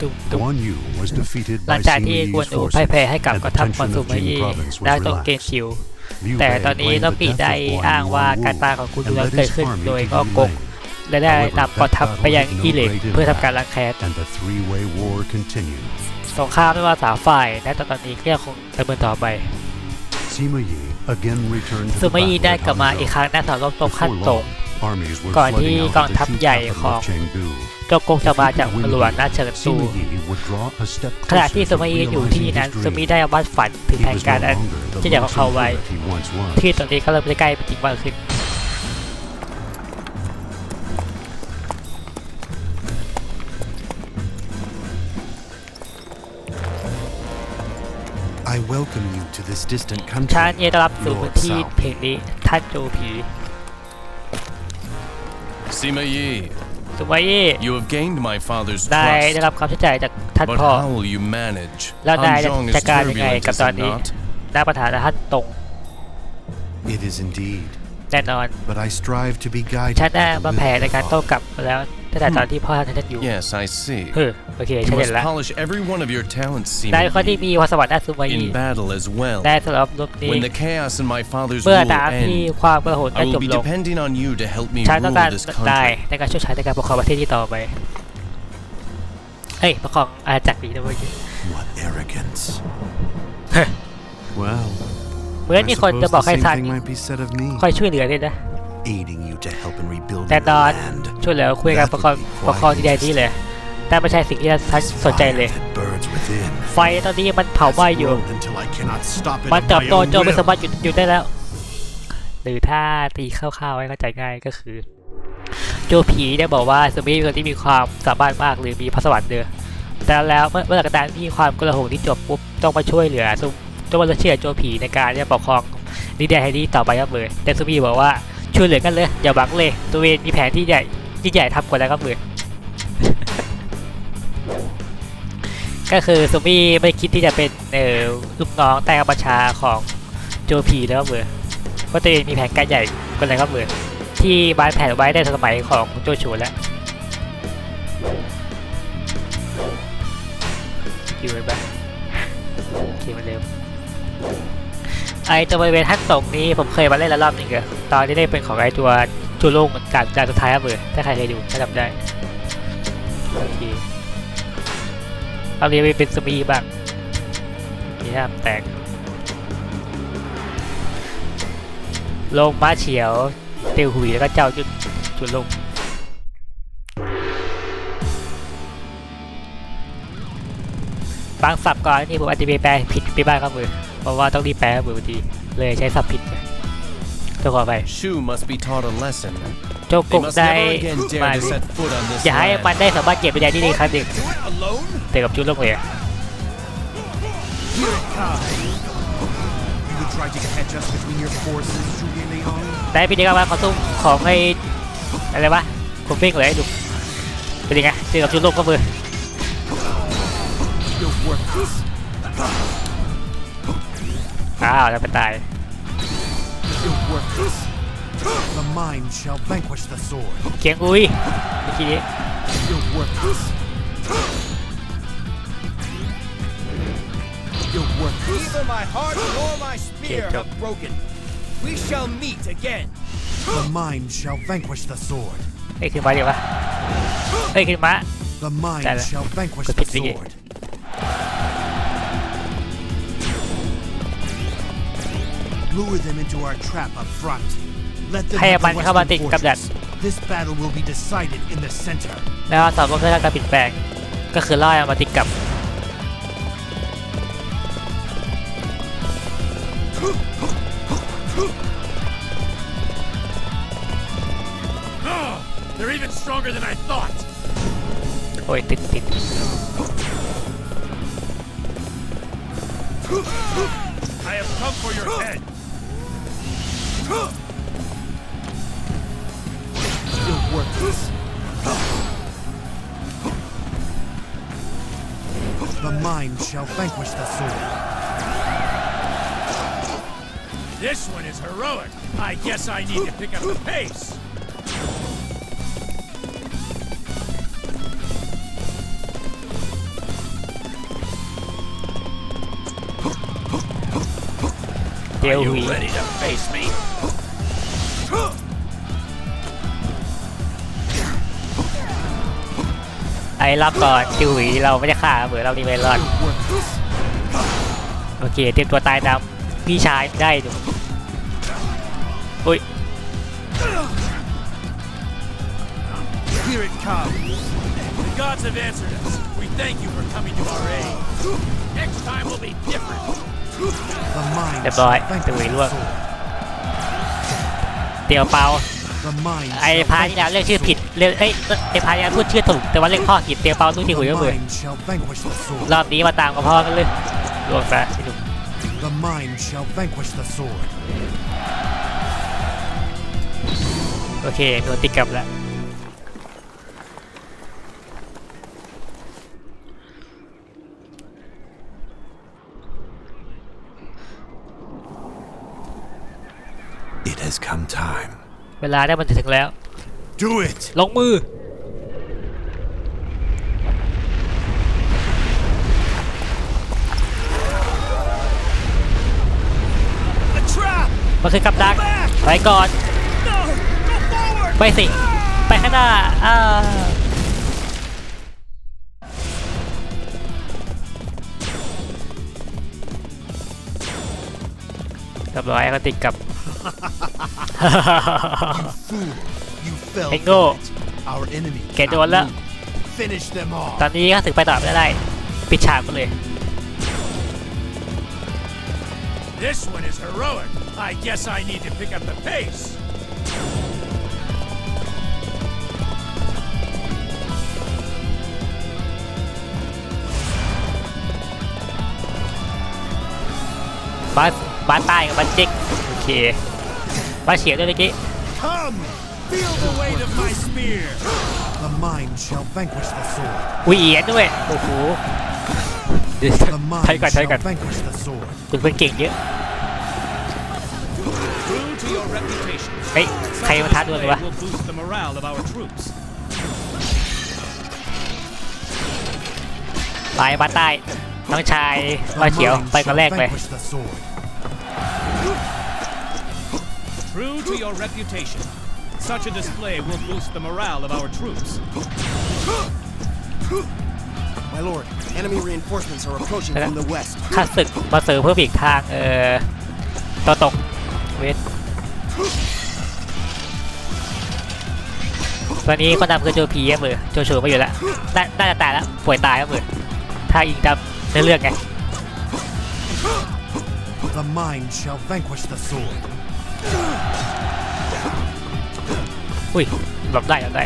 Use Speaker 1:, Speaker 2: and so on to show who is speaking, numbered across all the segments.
Speaker 1: ตุ่มตุ่ม
Speaker 2: Guan Yu was defeated
Speaker 1: หลั
Speaker 2: by
Speaker 1: งจากที่กวน
Speaker 2: Sima
Speaker 1: อู
Speaker 2: Yi's
Speaker 1: พ่ายแพ้
Speaker 2: forces,
Speaker 1: ให้กับ
Speaker 2: and
Speaker 1: กอง
Speaker 2: the
Speaker 1: ทัพคอน
Speaker 2: tension
Speaker 1: ซู
Speaker 2: of
Speaker 1: มา
Speaker 2: Jing
Speaker 1: ยี
Speaker 2: province
Speaker 1: ได้
Speaker 2: was
Speaker 1: ตรงเกม
Speaker 2: relaxed.
Speaker 1: ชิว
Speaker 2: Liu
Speaker 1: แต่
Speaker 2: Bei
Speaker 1: ตอนนี้
Speaker 2: blamed
Speaker 1: ต้อง
Speaker 2: the
Speaker 1: ปี
Speaker 2: death
Speaker 1: ได้
Speaker 2: of Guan
Speaker 1: อ้าง
Speaker 2: Yu
Speaker 1: ว่า
Speaker 2: on
Speaker 1: การ
Speaker 2: Wu
Speaker 1: ตายของคุณ
Speaker 2: and
Speaker 1: ดูแล
Speaker 2: led
Speaker 1: เกิด
Speaker 2: his
Speaker 1: ขึ้น
Speaker 2: army
Speaker 1: โดย
Speaker 2: to
Speaker 1: ก็กง
Speaker 2: Yulin.
Speaker 1: และได้
Speaker 2: However,
Speaker 1: นำกองทัพ
Speaker 2: that
Speaker 1: ไปยัง
Speaker 2: battle
Speaker 1: อีเหลก
Speaker 2: had no
Speaker 1: เพื่อ
Speaker 2: great
Speaker 1: ทำการล้างแค้น
Speaker 2: and the three-way war continued.
Speaker 1: สงครามไม่ว่าสามฝ่ายและตอนนี้ก็ยังคงดำเนินต่อไป
Speaker 2: Sima Yi again returned to
Speaker 1: ซู
Speaker 2: the
Speaker 1: มายี
Speaker 2: battle
Speaker 1: ได้
Speaker 2: at
Speaker 1: กลับมาอีก
Speaker 2: Hangzhou.
Speaker 1: ครั้งณสารรบตรงขั้น
Speaker 2: Before
Speaker 1: ตรง
Speaker 2: long, armies were
Speaker 1: ก่อนที่
Speaker 2: flooding out
Speaker 1: กอง
Speaker 2: of the
Speaker 1: ทัพ
Speaker 2: true
Speaker 1: ใหญ่
Speaker 2: capital
Speaker 1: ของ
Speaker 2: of Chengdu.
Speaker 1: จงกงจะมาจากหลวงราชเฉิงตู
Speaker 2: Sima Yi would draw a step
Speaker 1: ขณะ
Speaker 2: closer
Speaker 1: ที่
Speaker 2: to
Speaker 1: ซูมายีอยู่ที่
Speaker 2: realizing
Speaker 1: นั้น
Speaker 2: his
Speaker 1: ซูมิ
Speaker 2: dream.
Speaker 1: ได้วาดฝันถึง
Speaker 2: He
Speaker 1: แผน
Speaker 2: was
Speaker 1: การ
Speaker 2: no
Speaker 1: อัน
Speaker 2: longer the
Speaker 1: ที่ใหญ่ของเขาไว้
Speaker 2: mercenary that he once was.
Speaker 1: ที่ตอนนี้ก็เริ่มจะใกล้เป็นจริงมากขึ้น
Speaker 3: I welcome you to this distant
Speaker 1: ฉัน
Speaker 3: country,
Speaker 1: ยินดีต้อนรับสู่พื้น
Speaker 3: Lord
Speaker 1: ที่
Speaker 3: Cao.
Speaker 1: เพลงนี้ท่านโจผี
Speaker 4: Sima Yi,
Speaker 1: ซูมายี
Speaker 4: you have gained my father's
Speaker 1: ได้
Speaker 4: trust.
Speaker 1: ได้รับความเชื่อใจจากท่าน
Speaker 4: But
Speaker 1: พ่อ
Speaker 4: how will you manage?
Speaker 1: แล้วนาย
Speaker 4: Hanzhong
Speaker 1: จะ
Speaker 4: is
Speaker 1: จัดการยังไง
Speaker 4: turbulent,
Speaker 1: กับ
Speaker 4: is
Speaker 1: ตอน
Speaker 4: it
Speaker 1: นี้
Speaker 4: not?
Speaker 1: ได้ประธานท่านตรง
Speaker 3: It is indeed.
Speaker 1: แน่นอน
Speaker 3: But I strive to be guided
Speaker 1: ฉันได้
Speaker 3: by the
Speaker 1: มา
Speaker 3: will
Speaker 1: แผน
Speaker 3: of
Speaker 1: ในการ
Speaker 3: the
Speaker 1: โต้
Speaker 3: Father.
Speaker 1: กลับมาแล้ว ตั้งแต่ตอนที่พ่อท่านอยู่
Speaker 4: Yes, I see.
Speaker 1: เฮ้อโอเค
Speaker 4: You
Speaker 1: ฉันเห็น
Speaker 4: must
Speaker 1: แล้ว
Speaker 4: polish every one of your talents,
Speaker 1: นาย
Speaker 4: Sima
Speaker 1: คนที่
Speaker 4: Yi,
Speaker 1: มีความสวรรค์ด้านซูมายี
Speaker 4: in battle as well.
Speaker 1: ได้สำหรับรบนี้
Speaker 4: When the chaos in my father's
Speaker 1: เมื่อ
Speaker 4: rule
Speaker 1: ตามที่
Speaker 4: end,
Speaker 1: ความกระโหน
Speaker 4: I
Speaker 1: ได้จ
Speaker 4: will
Speaker 1: บ
Speaker 4: be
Speaker 1: ลง
Speaker 4: depending on you to help me
Speaker 1: ฉันต้องการ
Speaker 4: rule this
Speaker 1: ได้
Speaker 4: country.
Speaker 1: ในการช่วยฉันในการปกครองประเทศที่ต่อไป เฮ้ยปกครองอาณาจักรนี้นะเว้ย
Speaker 3: What arrogance. well,
Speaker 1: เหมือน
Speaker 3: I
Speaker 1: มีคน
Speaker 3: suppose
Speaker 1: จะบอก
Speaker 3: the
Speaker 1: ให้
Speaker 3: same
Speaker 1: ซัน
Speaker 3: thing might be said of me,
Speaker 1: คอยช่วยเหลือด้วยนะ
Speaker 3: aiding you to help in rebuilding
Speaker 1: แต่
Speaker 3: the
Speaker 1: ตอน
Speaker 3: land.
Speaker 1: ช่วยเหลือคุยกันปกครองปกครองที่ใดที่เลย แต่ไม่ใช่สิ่งที่ท่าน
Speaker 3: This
Speaker 1: สนใจ
Speaker 3: fire
Speaker 1: เลย
Speaker 3: that burns within
Speaker 1: ไฟตอนนี้มันเผาไหม้อยู่
Speaker 3: grown until I cannot stop it
Speaker 1: มัน
Speaker 3: of
Speaker 1: เติบ
Speaker 3: my
Speaker 1: โต
Speaker 3: own
Speaker 1: จนไม่
Speaker 3: will.
Speaker 1: สามารถหยุดหยุดได้แล้ว หรือถ้าตีคร่าวๆให้เข้าใจง่ายก็คือ โจผีได้บอกว่าสมิธเป็นคนที่มีความสามารถมากหรือมีพรสวรรค์เดือแต่แล้วเมื่อเมื่อหลังจากนั้นที่ความกระหงที่จบปุ๊บต้องมาช่วยเหลือซุต้องมาเชื่อโจผีในการที่จะปกครองดินแดนแห่งนี้ต่อไปครับเลยแต่สมิธบอกว่า ช่วยเหลือกันเลย อย่าบังเลย ตัวเองมีแผนที่ใหญ่ที่ใหญ่ทำกว่าแล้วครับเลยก็คือซูมี่ไม่คิดที่จะเป็นเออลูกน้องใต้บัญชาของโจพีแล้วครับเบอร์เพราะตัวเองมีแผนการใหญ่กว่าอะไรครับเบอร์ที่บานแผนไว้ในสมัยของโจชูแล้วอยู่ไป ไอตัวบริเวณท่านตกนี้ผมเคยมาเล่นแล้วรอบนึงอตอนที่ได้เป็นของไอตัวจูโล่งการการสุดท้ายครับเบอถ้าใครเคยดูถ้าจำได้โอเคเอาเรียไปเป็นสมีบ้างนี่ครับแตกลงม้าเฉียวเตียวหุยแล้วก็เจ้าจุดจุดลงบางศัพท์ก่อนนี่ผมอาจจะไปแปลผิดไปบ้างครับมือ เพราะว่าต้องรีบแปลมือบางทีเลยใช้ศัพท์ผิดไปต้องขอไป
Speaker 4: Shu must be taught a lesson.
Speaker 1: โจก
Speaker 4: They
Speaker 1: ก
Speaker 4: must
Speaker 1: ได้
Speaker 4: never again
Speaker 1: มา
Speaker 4: dare to set foot on this
Speaker 1: อย่าให้มัน
Speaker 4: land.
Speaker 1: ได้สามารถเก็บไปได้ที่นี่ครั้งหนึ่ง
Speaker 5: Do it alone?
Speaker 1: เตียวกับจุดลงเลย
Speaker 5: Here it comes. You would try to catch us between your forces, Zhuge Liang?
Speaker 1: ได้พี่เด็กเอามาขอซุ้มของไอ้อะไรวะผมเป้งเลยให้ดูเป็นยังไงเจอกับจุดลบก็มือ
Speaker 5: You're worthless.
Speaker 1: อ้าวแล้วไปตาย
Speaker 5: You're worthless. The mind shall vanquish the sword.
Speaker 1: เกียงอุ้ยเมื่อกี้นี้
Speaker 5: You're worthless. You're worthless.
Speaker 6: Neither my heart nor my spear
Speaker 1: Okay, go.
Speaker 6: have broken. We shall meet again.
Speaker 5: The mind shall vanquish the sword.
Speaker 1: เอ้ยขึ้นมาเดี๋ยววะเอ้ยขึ้นมา
Speaker 5: The mind
Speaker 1: Dale.
Speaker 5: shall vanquish
Speaker 1: Good
Speaker 5: the
Speaker 1: pick, Vicky.
Speaker 5: sword. Lure them into our trap up front. Let them
Speaker 1: ให้
Speaker 5: have
Speaker 1: มัน
Speaker 5: the
Speaker 1: เข้ามา
Speaker 5: western
Speaker 1: ติดกับดัก
Speaker 5: fortress. This battle will be decided in the center.
Speaker 1: แล้วสอบว่าเพื่อการปิดแปลงก็คือล่อเอามาติดกับ
Speaker 5: They're even stronger than I thought.
Speaker 1: โอ้ยติดติด
Speaker 5: I have come for your head. The mind shall vanquish the sword. This one is heroic. I guess I need to pick up the pace.
Speaker 6: Are
Speaker 1: หุย
Speaker 6: you ready to face me?
Speaker 1: ไอ้รับก่อนเจลหุยเราไม่ได้ฆ่าเหมือนเราดีเมลอนโอเคเตรียมตัวตายดำพี่ชายได้ดูอุ้ย
Speaker 6: Here it comes. The gods have answered us. We thank you for coming to our aid. Next time will be different.
Speaker 1: เรียบร้อยตะ
Speaker 5: วี
Speaker 1: ล่วงเตียวเปาไอ้พาที่แล้วเรียกชื่อผิดเรียกเอ้ยไอ้พาที่แล้วพูดชื่อถูกแต่ว่าเรียกพ่อผิดเตียวเปาตู้ที่หุยก็เหมือนรอบนี้มาตามกับพ่อกันเลยลวงซะไอ้หนุ่ม
Speaker 5: The mind shall vanquish the sword.
Speaker 1: โอเคโดนติดกลับแล้ว
Speaker 3: It has come time.
Speaker 1: เวลาได้มันถึงแล้ว
Speaker 3: Do it!
Speaker 1: ลงมือ
Speaker 6: A trap!
Speaker 1: มันคือกับดักไปก่อน
Speaker 6: No! Go forward!
Speaker 1: ไปสิ ไปข้างหน้าอ่าเรียบร้อยก็ติดกับ
Speaker 5: Fool, you fell.
Speaker 1: Hey, go.
Speaker 5: for it. Our enemy
Speaker 1: แกโดน
Speaker 5: cannot
Speaker 1: แล้ว
Speaker 5: move. Finish them all.
Speaker 1: ตอนนี้ก็ถึงไปต่อไม่ได้ ปิดฉากไปเลย
Speaker 6: This one is heroic. I guess I need to pick up the pace.
Speaker 1: บ้านบ้านใต้กับบ้านจิกโอเค บ้านเฉียวด้วยเมื่อกี้
Speaker 6: Come! Feel the weight of my spear.
Speaker 5: The mind shall vanquish the sword.
Speaker 1: อุ้ยเอียนด้วย โอ้โหเดี๋ยว
Speaker 5: The
Speaker 1: ใช้
Speaker 5: mind
Speaker 1: ก่อนใช้
Speaker 5: shall
Speaker 1: ก่อน
Speaker 5: vanquish the sword.
Speaker 1: คุณเพื่อนเก่งเยอะ
Speaker 6: True to your reputation.
Speaker 1: เฮ้ย ใครมาท้าดวลวะ
Speaker 6: will boost the morale of our troops.
Speaker 1: ไปบ้านใต้น้องชาย
Speaker 5: The
Speaker 1: บ้านเฉียว
Speaker 5: mind
Speaker 1: ไปก่อนแรก
Speaker 5: shall
Speaker 1: เลย
Speaker 5: vanquish the sword.
Speaker 6: True to your reputation. Such a display will boost the morale of our troops.
Speaker 7: My lord, enemy reinforcements are approaching from the west.
Speaker 1: ข้าศึกมาเสริมเพื่ออีกทางเอ่อตัวตกเวทตอนนี้คนนำคือโจพีอะมือโจชูไม่อยู่แล้วน่าน่าจะตายแล้วป่วยตายแล้วมือถ้ายิงตามในเรื่องไง
Speaker 5: The mind shall vanquish the sword.
Speaker 1: อุ้ยหลบได้หลบได้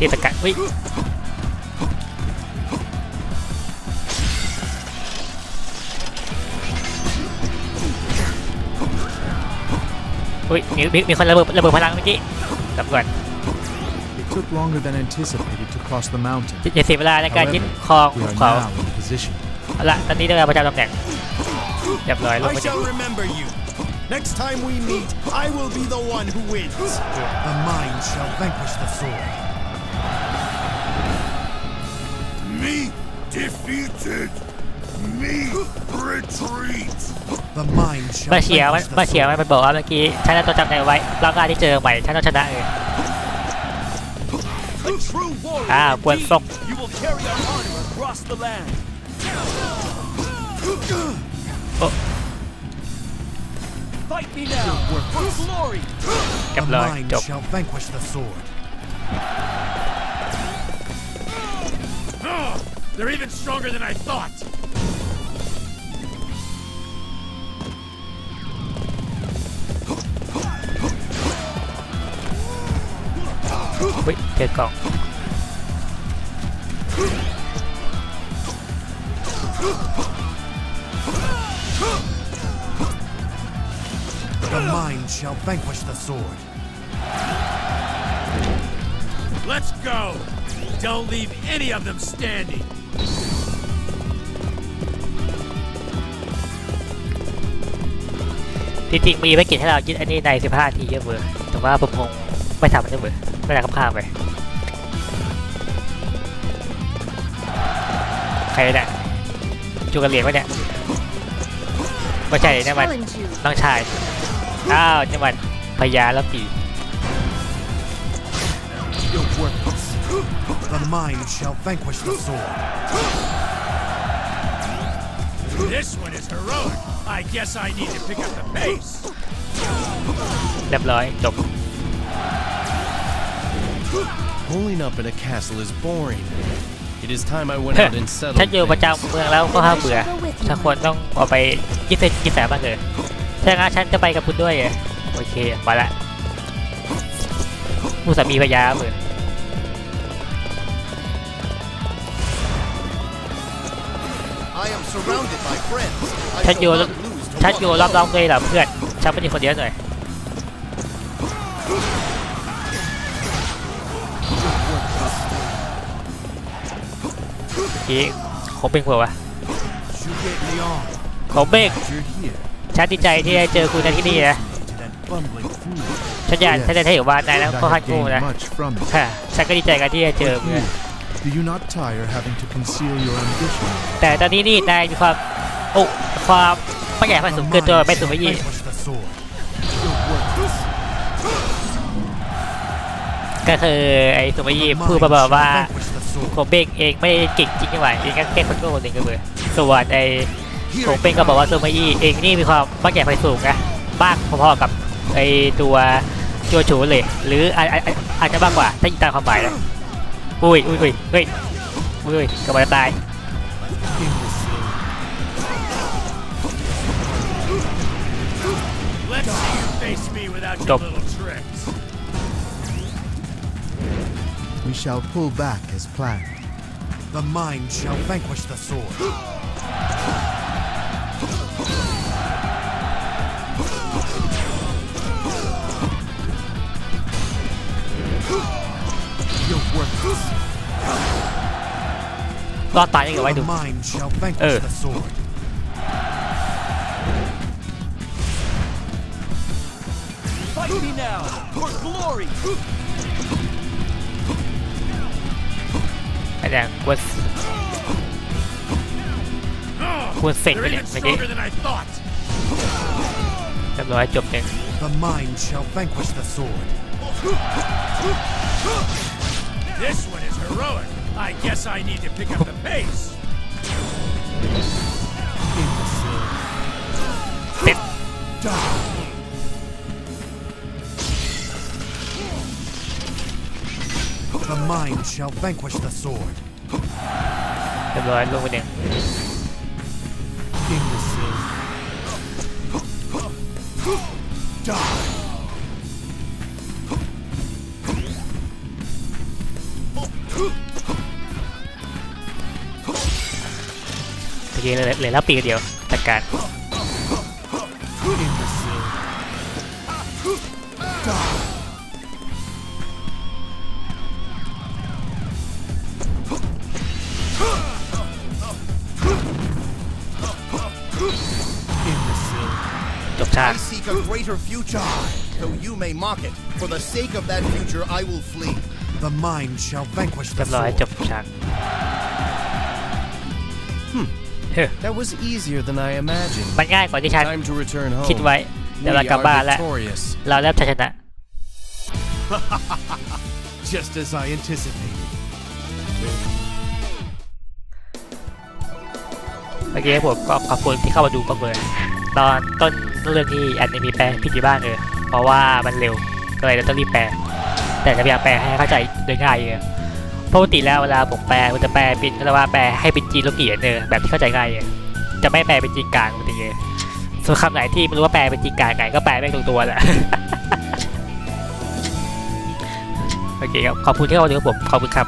Speaker 1: ที่สกัดอุ้ยอุ้ยมีมีมีคนระเบิดระเบิดพลังเมื่อกี้กลับก่อน
Speaker 8: It took longer than anticipated to cross the mountain.
Speaker 1: อย่าเสียเวลาในการยึดครอง
Speaker 8: We are
Speaker 1: เขา
Speaker 8: now in position.
Speaker 1: เอาละตอนนี้ได้เวลาประจำตำแหน่งเรียบร้อยลง
Speaker 3: I
Speaker 1: มาจาก
Speaker 3: shall remember you. Next time we meet, I will be the one who wins.
Speaker 5: The mind shall vanquish the sword.
Speaker 3: defeated. Me retreat.
Speaker 5: The mind shall
Speaker 1: มาเฉียวมัน
Speaker 5: vanquish
Speaker 1: มา
Speaker 5: the
Speaker 1: เฉียว
Speaker 5: sword.
Speaker 1: มันบอกว่าเมื่อกี้ฉันจะต้องจำใจไว้รอบหน้าที่เจอใหม่ฉันต้องชนะเอง
Speaker 6: A true warrior.
Speaker 1: Ah, buen
Speaker 6: indeed.
Speaker 1: sok.
Speaker 6: You will carry our honor across the land.
Speaker 1: Oh.
Speaker 6: Fight me now for glory.
Speaker 1: เรีย
Speaker 5: The
Speaker 1: บร้อย
Speaker 5: mind
Speaker 1: จบ
Speaker 5: shall vanquish the sword.
Speaker 6: They're even stronger than I thought!
Speaker 1: Wait, get gone.
Speaker 5: The mind shall vanquish the sword.
Speaker 6: Let's go! Don't leave any of them standing!
Speaker 1: ที่จริงมีไม่กี่ให้เราคิดอันนี้ใน 15นาทีเยอะเบอร์แต่ว่าผมคงไม่ทำมันเยอะเบอร์ไม่ได้กับข้ามไปใครเนี่ยจูกันเหรียญวะเนี่ยไม่ใช่นี่มัน
Speaker 9: Challenge you.
Speaker 1: น้องชายอ้าวนี่มันพญาแล้วปี
Speaker 5: The mind shall vanquish the sword.
Speaker 6: This one is heroic. I guess I need to pick up the pace.
Speaker 1: เรียบร้อยจบ
Speaker 4: Holding up in a castle is boring. It is time I went out and
Speaker 1: ฉัน
Speaker 4: settled
Speaker 1: อยู่ประ
Speaker 4: things.
Speaker 1: จำเมืองแล้วก็ห้ามเบื่อถ้าคนต้องออกไปยิบเซนกินแสบ้างเลยถ้างั้นฉันจะไปกับคุณด้วยเหรอโอเคมาละผู้สามีพญาเบอ ร์
Speaker 7: I am surrounded by friends. I
Speaker 1: ฉัน
Speaker 7: shall
Speaker 1: อยู่
Speaker 7: not lose to
Speaker 1: ฉัน
Speaker 7: one
Speaker 1: อยู่
Speaker 7: of
Speaker 1: ร
Speaker 7: them.
Speaker 1: อบๆเลยเหรอเพื่อนฉันไม่อยู่คนเดียวหน่อยเมื่อกี้เขาเป็นเปล่าวะ
Speaker 5: Juliet Leon,
Speaker 1: เขาเบก
Speaker 5: you're here.
Speaker 1: ฉันดีใจที่ได้เจอคุณในที่นี่นะ
Speaker 5: To that bumbling fool.
Speaker 1: ฉันอยากฉันจะให้เห็นว่านายนั้น
Speaker 8: And
Speaker 1: ค่อน
Speaker 8: I
Speaker 1: ข้าง
Speaker 8: have
Speaker 1: โง่นะ
Speaker 8: gained much from it.
Speaker 1: ค่ะฉันก็ดีใจกันที่ได้เจอ
Speaker 8: But
Speaker 1: เพื่อน
Speaker 8: you, do you not tire having to conceal your ambition?
Speaker 1: แต่ตอนนี้นี่นายมีความโอ้ความไม่ใหญ่ไม่สูงเกินตัวไม่สูงไม่ยี่
Speaker 5: vanquish the sword. You're worthless.
Speaker 1: ก็คือไอ้สูงไม่ยี่
Speaker 5: The
Speaker 1: พูด
Speaker 5: mind
Speaker 1: มาแบบว่า
Speaker 5: shall vanquish the sword.
Speaker 1: ผมเบงเองไม่ได้เก่งจริงจังหวะเองก็แค่คนโง่หนึ่งก็เลยส่วนไอ้ผมเบงก็บอกว่าซูมายี่เองนี่มีความไม่ใหญ่ไม่สูงนะมากพอๆกับไอ้ตัวตัวชูเลย หรืออาจอาจอาจจะมากกว่าถ้ายิงตามความหมายนะ อุ้ยอุ้ยอุ้ยเฮ้ยอุ้ยกำลังจะตาย
Speaker 6: Let's see you face me without your
Speaker 1: Stop.
Speaker 6: little tricks.
Speaker 8: We shall pull back as planned.
Speaker 5: The mind shall vanquish the sword.
Speaker 1: รอดตายยังไงไว้
Speaker 5: The
Speaker 1: ดู
Speaker 5: mind shall vanquish
Speaker 1: Uh.
Speaker 5: the sword.
Speaker 6: Fight me now for glory.
Speaker 1: อันเนี้ยควรควรเสร็จ
Speaker 6: You're
Speaker 1: ไปเนี่ย
Speaker 6: even
Speaker 1: เมื่อกี้
Speaker 6: stronger than I thought.
Speaker 1: เรียบร้อยจบหนึ่ง
Speaker 5: The mind shall vanquish the sword.
Speaker 6: This one is heroic. I guess I need to pick up the pace.
Speaker 5: Imbecile.
Speaker 1: เสร็จ
Speaker 5: Die. The mind shall vanquish the sword.
Speaker 1: เรียบร้อยลงไปหนึ่ง
Speaker 5: Imbecile. Die.
Speaker 1: อกี้เหลือเหลือแล้วปีกเดียวจัดการจบฉาก
Speaker 7: I seek a greater future. Though you may mock it, for the sake of that future, I will flee.
Speaker 5: The mind shall vanquish the sword.
Speaker 1: จบฉากเฮ้ย
Speaker 4: That was easier than I imagined.
Speaker 1: มันง่ายกว่าที่ฉัน
Speaker 4: Time to return
Speaker 1: คิด
Speaker 4: home.
Speaker 1: ไว้เดี๋ยวเรา
Speaker 4: We
Speaker 1: กลับบ้าน
Speaker 4: are
Speaker 1: แล้ว
Speaker 4: victorious.
Speaker 1: เราเริ่มชัยชนะ
Speaker 5: Just as I anticipated.
Speaker 1: เมื่อกี้ผมก็ขอบคุณที่เข้ามาดูก็เลยตอนต้นเรื่องที่อันนี้มีแปลผิดอยู่บ้างเลยเพราะว่ามันเร็วก็เลยต้องรีบแปล แต่จะพยายามแปลให้เข้าใจโดยง่ายเลย ปกติแล้วเวลาผมแปลมันจะแปลเป็นก็ว่าแปลให้เป็นจีนลูกเกียเนอแบบที่เข้าใจง่ายจะไม่แปลเป็นจีนกลางปกติเลยส่วนคำไหนที่ไม่รู้ว่าแปลเป็นจีนกลางไงก็แปลไม่ตรงตัวแหละโอเคครับขอบคุณที่เข้ามาดูผมขอบคุณครับ